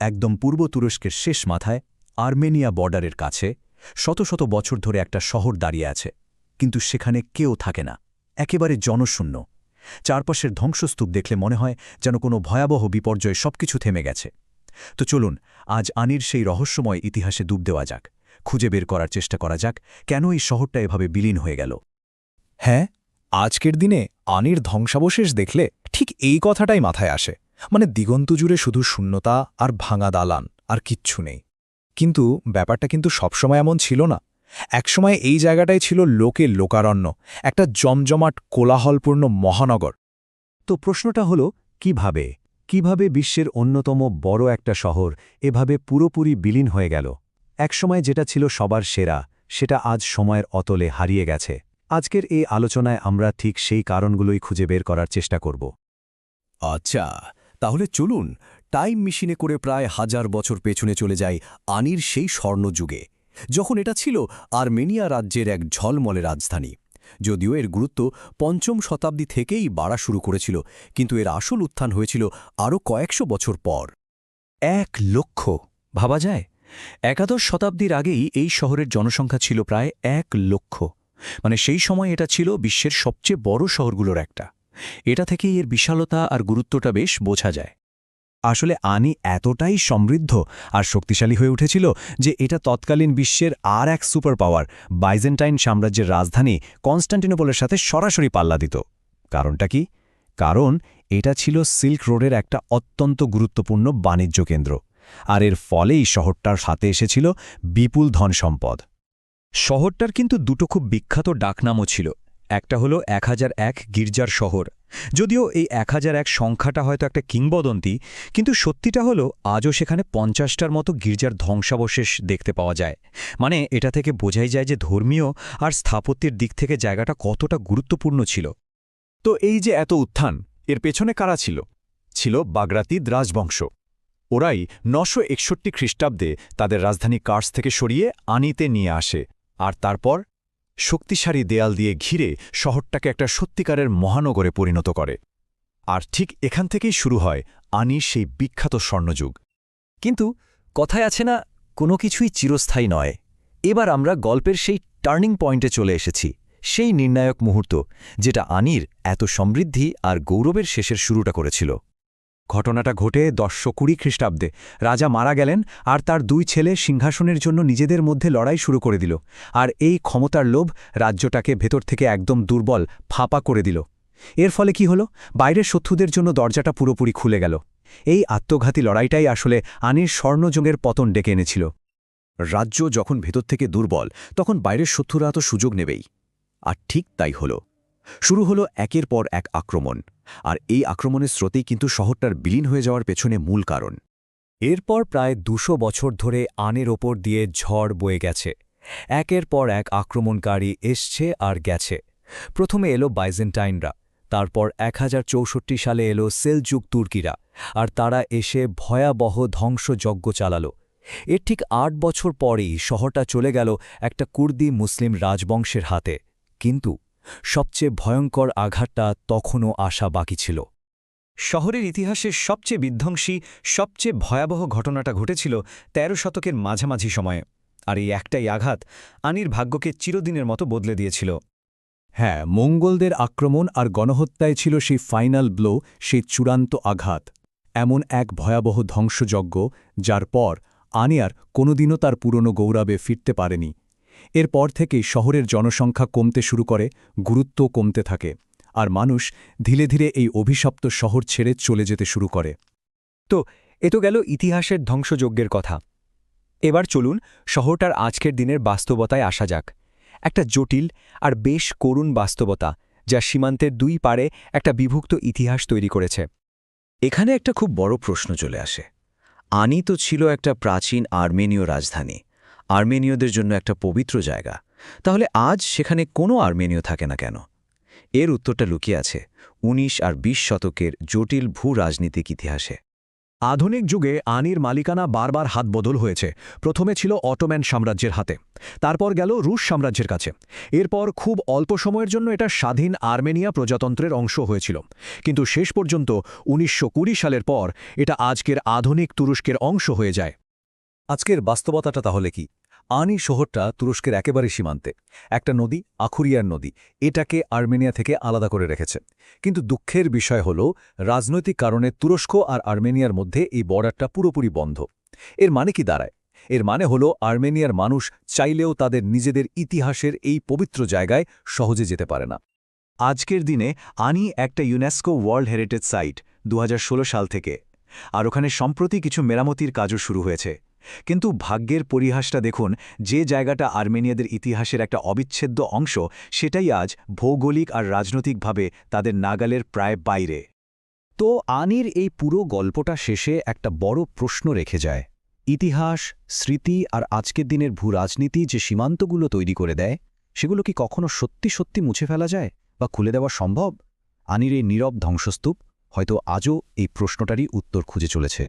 একদম পূর্ব তুরস্কের শেষ মাথায় আর্মেনিয়া বর্ডারের কাছে শত শত বছর ধরে একটা শহর দাঁড়িয়ে আছে, কিন্তু সেখানে কেউ থাকে না, একেবারে জনশূন্য। চারপাশের ধ্বংসস্তূপ দেখলে মনে হয় যেন কোনো ভয়াবহ বিপর্যয়ে সবকিছু থেমে গেছে। তো চলুন, আজ আনির সেই রহস্যময় ইতিহাসে ডুব দেওয়া যাক, খুঁজে বের করার চেষ্টা করা যাক, কেন এই শহরটা এভাবে বিলীন হয়ে গেল? হ্যাঁ আজকের দিনে আনির ধ্বংসাবশেষ দেখলে ঠিক এই কথাটাই মাথায় আসে। মানে দিগন্ত জুড়ে শুধু শূন্যতা আর ভাঙা দালান আর কিচ্ছু নেই। কিন্তু ব্যাপারটা কিন্তু সবসময় এমন ছিল না। একসময় এই জায়গাটাই ছিল লোকে লোকারণ্য, একটা জমজমাট, কোলাহলপূর্ণ মহানগর। তো প্রশ্নটা হলো, কীভাবে? কীভাবে বিশ্বের অন্যতম বড় একটা শহর এভাবে পুরোপুরি বিলীন হয়ে গেল? একসময় যেটা ছিল সবার সেরা, সেটা আজ সময়ের অতলে হারিয়ে গেছে। আজকের এই আলোচনায় আমরা ঠিক সেই কারণগুলোই খুঁজে বের করার চেষ্টা করব। আচ্ছা তাহলে চলুন, টাইম মেশিনে করে প্রায় হাজার বছর পেছনে চলে যায় আনির সেই স্বর্ণযুগে, যখন এটা ছিল আর্মেনিয়া রাজ্যের এক ঝলমলে রাজধানী। যদিও এর গুরুত্ব পঞ্চম শতাব্দী থেকেই বাড়া শুরু করেছিল, কিন্তু এর আসল উত্থান হয়েছিল আরও কয়েকশো বছর পর। এক লক্ষ, ভাবা যায়? একাদশ শতাব্দীর আগেই এই শহরের জনসংখ্যা ছিল প্রায় এক লক্ষ। মানে সেই সময় এটা ছিল বিশ্বের সবচেয়ে বড় শহরগুলোর একটা। এটা থেকেই এর বিশালতা আর গুরুত্বটা বেশ বোঝা যায়। আসলে আনি এতটাই সমৃদ্ধ আর শক্তিশালী হয়ে উঠেছিল যে এটা তৎকালীন বিশ্বের আর এক সুপার পাওয়ার বাইজেন্টাইন সাম্রাজ্যের রাজধানী কনস্ট্যান্টিনোপলের সাথে সরাসরি পাল্লা দিত। কারণটা কি? কারণ এটা ছিল সিল্ক রোডের একটা অত্যন্ত গুরুত্বপূর্ণ বাণিজ্য কেন্দ্র, আর এর ফলেই শহরটার সাথে এসেছিল বিপুল ধন সম্পদ শহরটার কিন্তু দুটো খুব বিখ্যাত ডাকনামও ছিল একটা হলো এক এক গির্জার শহর। যদিও এই এক হাজার এক সংখ্যাটা হয়তো একটা কিংবদন্তি, কিন্তু সত্যিটা হলো আজও সেখানে পঞ্চাশটার মতো গির্জার ধ্বংসাবশেষ দেখতে পাওয়া যায়। মানে এটা থেকে বোঝাই যায় যে ধর্মীয় আর স্থাপত্যের দিক থেকে জায়গাটা কতটা গুরুত্বপূর্ণ ছিল। তো এই যে এত উত্থান, এর পেছনে কারা ছিল? ছিল বাগরাতিদ রাজবংশ ওরাই নশো একষট্টি খ্রিস্টাব্দে তাদের রাজধানী কার্স থেকে সরিয়ে আনিতে নিয়ে আসে, আর তারপর শক্তিশালী দেয়াল দিয়ে ঘিরে শহরটাকে একটা সত্যিকারের মহানগরে পরিণত করে। আর ঠিক এখান থেকেই শুরু হয় আনির সেই বিখ্যাত স্বর্ণযুগ। কিন্তু কথায় আছে না, কোনো কিছুই চিরস্থায়ী নয়। এবার আমরা গল্পের সেই টার্নিং পয়েন্টে চলে এসেছি, সেই নির্ণায়ক মুহূর্ত, যেটা আনির এত সমৃদ্ধি আর গৌরবের শেষের শুরুটা করেছিল। ঘটনাটা ঘটে দশশো কুড়ি খ্রিস্টাব্দে। রাজা মারা গেলেন আর তার দুই ছেলে সিংহাসনের জন্য নিজেদের মধ্যে লড়াই শুরু করে দিল। আর এই ক্ষমতার লোভ রাজ্যটাকে ভেতর থেকে একদম দুর্বল, ফাঁপা করে দিল। এর ফলে কি হলো? বাইরের শত্রুদের জন্য দরজাটা পুরোপুরি খুলে গেল। এই আত্মঘাতী লড়াইটাই আসলে আনির স্বর্ণযুগের পতন ডেকে এনেছিল। রাজ্য যখন ভেতর থেকে দুর্বল, তখন বাইরের শত্রুরা তো সুযোগ নেবেই। আর ঠিক তাই হল। শুরু হলো একের পর এক আক্রমণ, আর এই আক্রমণের স্রোতেই কিন্তু শহরটার বিলীন হয়ে যাওয়ার পেছনে মূল কারণ। এরপর প্রায় দুশো বছর ধরে আনের ওপর দিয়ে ঝড় বয়ে গেছে। একের পর এক আক্রমণকারী এসছে আর গেছে। প্রথমে এলো বাইজেন্টাইনরা, তারপর এক হাজার চৌষট্টি সালে এলো সেলযুগ তুর্কিরা, আর তারা এসে ভয়াবহ ধ্বংসযজ্ঞ চালাল। এর ঠিক আট বছর পরেই শহরটা চলে গেল একটা কুর্দি মুসলিম রাজবংশের হাতে। কিন্তু সবচেয়ে ভয়ঙ্কর আঘাতটা তখনও আসা বাকি ছিল। শহরের ইতিহাসের সবচেয়ে বিধ্বংসী, সবচেয়ে ভয়াবহ ঘটনাটা ঘটেছিল তেরো শতকের মাঝামাঝি সময়ে, আর এই একটাই আঘাত আনির ভাগ্যকে চিরদিনের মতো বদলে দিয়েছিল। হ্যাঁ মঙ্গলদের আক্রমণ আর গণহত্যায় ছিল সেই ফাইনাল ব্লো, সেই চূড়ান্ত আঘাত, এমন এক ভয়াবহ ধ্বংসযজ্ঞ, যার পর আনিয়ার কোনোদিনও তার পুরনো গৌরবে ফিরতে পারেনি। এরপর থেকেই শহরের জনসংখ্যা কমতে শুরু করে গুরুত্ব কমতে থাকে, আর মানুষ ধীরে ধীরে এই অভিশপ্ত শহর ছেড়ে চলে যেতে শুরু করে। তো, এ তো গেল ইতিহাসের ধ্বংসযজ্ঞের কথা। এবার চলুন শহরটার আজকের দিনের বাস্তবতায় আসা যাক। একটা জটিল আর বেশ করুণ বাস্তবতা, যা সীমান্তের দুই পারে একটা বিভক্ত ইতিহাস তৈরি করেছে। এখানে একটা খুব বড় প্রশ্ন চলে আসে। আনি তো ছিল একটা প্রাচীন আর্মেনীয় রাজধানী। আর্মেনীয়দের জন্য একটা পবিত্র জায়গা। তাহলে আজ সেখানে কোনো আর্মেনীয় থাকে না কেন? এর উত্তরটা লুকিয়ে আছে ১৯ আর ২০ শতকের জটিল ভূ রাজনীতিক ইতিহাসে। আধুনিক যুগে আনির মালিকানা বারবার হাত বদল হয়েছে। প্রথমে ছিল অটোম্যান সাম্রাজ্যের হাতে। তারপর গেল রুশ সাম্রাজ্যের কাছে। এরপর খুব অল্প সময়ের জন্য এটা স্বাধীন আর্মেনিয়া প্রজাতন্ত্রের অংশ হয়েছিল। কিন্তু শেষ পর্যন্ত উনিশশো কুড়ি সালের পর এটা আজকের আধুনিক তুরস্কের অংশ হয়ে যায়। আজকের বাস্তবতাটা তাহলে কি? আনি শহরটা তুরস্কের একেবারে সীমান্তে, একটা নদী আখুরিয়ার নদী, এটাকে আর্মেনিয়া থেকে আলাদা করে রেখেছে। কিন্তু দুঃখের বিষয় হল, রাজনৈতিক কারণে তুরস্ক আর আর্মেনিয়ার মধ্যে এই বর্ডারটা পুরোপুরি বন্ধ। এর মানে কি দাঁড়ায়? এর মানে হল, আর্মেনিয়ার মানুষ চাইলেও তাদের নিজেদের ইতিহাসের এই পবিত্র জায়গায় সহজে যেতে পারে না। আজকের দিনে আনি একটা ইউনেস্কো ওয়ার্ল্ড হেরিটেজ সাইট দু হাজার ষোলো সাল থেকে, আর ওখানে সম্প্রতি কিছু মেরামতির কাজও শুরু হয়েছে। কিন্তু ভাগ্যের পরিহাসটা দেখুন, যে জায়গাটা আর্মেনিয়াদের ইতিহাসের একটা অবিচ্ছেদ্য অংশ, সেটাই আজ ভৌগোলিক আর রাজনৈতিকভাবে তাদের নাগালের প্রায় বাইরে। তো আনির এই পুরো গল্পটা শেষে একটা বড় প্রশ্ন রেখে যায়। ইতিহাস, স্মৃতি আর আজকের দিনের ভূ রাজনীতি যে সীমান্তগুলো তৈরি করে দেয়, সেগুলো কি কখনো সত্যি সত্যি মুছে ফেলা যায় বা খুলে দেওয়া সম্ভব? আনির এই নীরব ধ্বংসস্তূপ হয়তো আজও এই প্রশ্নটারই উত্তর খুঁজে চলেছে।